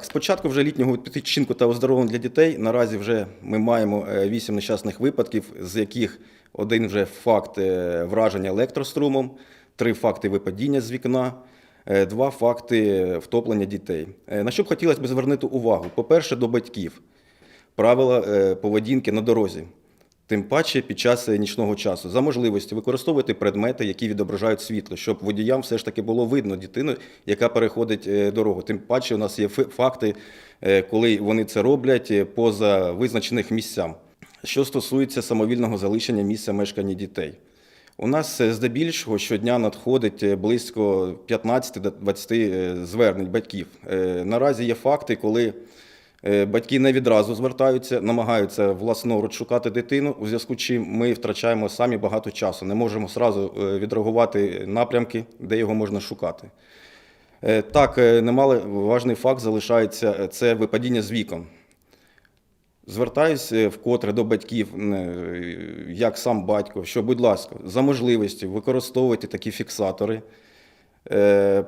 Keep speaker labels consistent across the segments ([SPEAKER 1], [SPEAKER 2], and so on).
[SPEAKER 1] З початку вже літнього відпочинку та оздоровлення для дітей наразі вже ми маємо е, вісім нещасних випадків, з яких один вже факт е, враження електрострумом, три факти випадіння з вікна, е, два факти втоплення дітей. На що б хотілося б звернути увагу? По-перше, до батьків. Правила поведінки на дорозі. Тим паче під час е, нічного часу за можливості використовувати предмети, які відображають світло, щоб водіям все ж таки було видно дитину, яка переходить е, дорогу. Тим паче, у нас є факти, е, коли вони це роблять поза визначених місцям. Що стосується самовільного залишення місця мешкання дітей. У нас здебільшого щодня надходить близько 15-20 е, звернень батьків. Наразі є факти, коли Батьки не відразу звертаються, намагаються власноруч шукати дитину, у зв'язку з чим ми втрачаємо самі багато часу. Не можемо сразу е, відреагувати напрямки, де його можна шукати. Е, Так, е, немало важний факт залишається е, це випадіння з віком. Звертаюся вкотре до батьків, е, як сам батько, що, будь ласка, за можливості використовуйте такі фіксатори, е,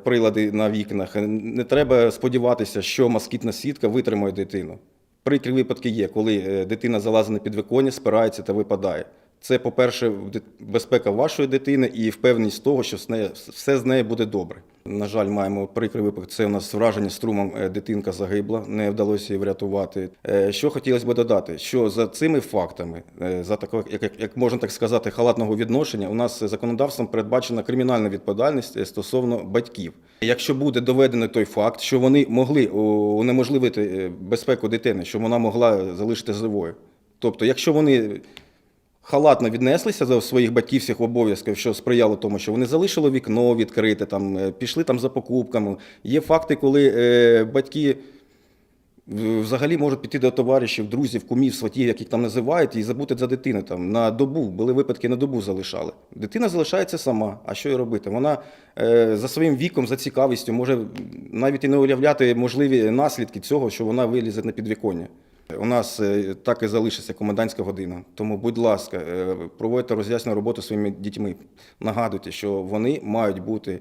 [SPEAKER 1] прилади на вікнах. Не треба сподіватися, що москітна сітка витримає дитину. Прикрі випадки є, коли е, дитина залазить на підвиконня, спирається та випадає. Це, по-перше, безпека вашої дитини і впевненість того, що все з нею буде добре. На жаль, маємо прикрий випадок. Це у нас враження струмом е, дитинка загибла, не вдалося її врятувати. Е, Що хотілося б додати, що за цими фактами, е, за такого, як, як, можна так сказати, халатного відношення, у нас законодавством передбачена кримінальна відповідальність стосовно батьків. Якщо буде доведений той факт, що вони могли унеможливити безпеку дитини, що вона могла залишити живою. Тобто, якщо вони халатно віднеслися до своїх батьківських обов'язків, що сприяло тому, що вони залишили вікно відкрите, там, е, пішли там за покупками. Є факти, коли е, батьки взагалі можуть піти до товаришів, друзів, кумів, сватів, їх там називають, і забути за дитину. Там, на добу, були випадки, на добу залишали. Дитина залишається сама. А що їй робити? Вона е, за своїм віком, за цікавістю може навіть і не уявляти можливі наслідки цього, що вона вилізе на підвіконня. У нас е, так і залишиться комендантська година. Тому, будь ласка, е, проводьте роз'яснену роботу своїми дітьми. Нагадуйте, що вони мають бути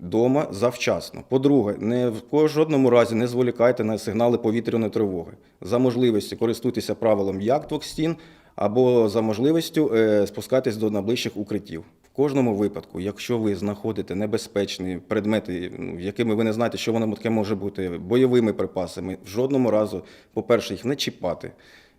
[SPEAKER 1] вдома завчасно. По-друге, не в жодному разі не зволікайте на сигнали повітряної тривоги. За можливості користуйтеся правилом як двох стін, або за можливістю е, спускатись до найближчих укриттів. В кожному випадку, якщо ви знаходите небезпечні предмети, ну, якими ви не знаєте, що воно таке може бути, бойовими припасами, в жодному разу, по-перше, їх не чіпати.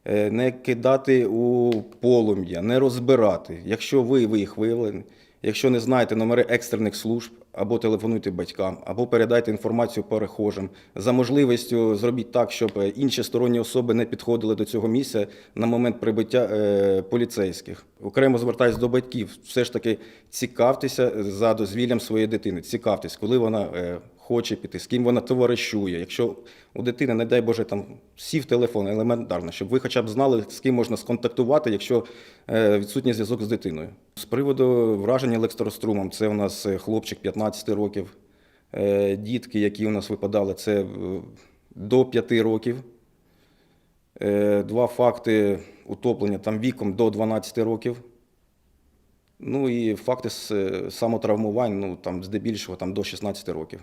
[SPEAKER 1] е, Не кидати у полум'я, не розбирати. Якщо ви, ви їх виявили, якщо не знаєте номери екстрених служб, або телефонуйте батькам, або передайте інформацію перехожим. За можливістю зробіть так, щоб е, інші сторонні особи не підходили до цього місця на момент прибуття е, поліцейських. Окремо звертаюся до батьків. Все ж таки цікавтеся за дозвіллям своєї дитини. Цікавтесь, коли вона е, хоче піти, з ким вона товаришує. Якщо у дитини, не дай Боже, там сів телефон, елементарно, щоб ви хоча б знали, з ким можна сконтактувати, якщо е, відсутній зв'язок з дитиною. Приводу враження електрострумом, це у нас е, хлопчик 15 років. Е, Дітки, які у нас випадали, це е, до 5 років. Два факти утоплення там віком до 12 років. Ну і факти самотравмувань, ну там здебільшого там до 16 років.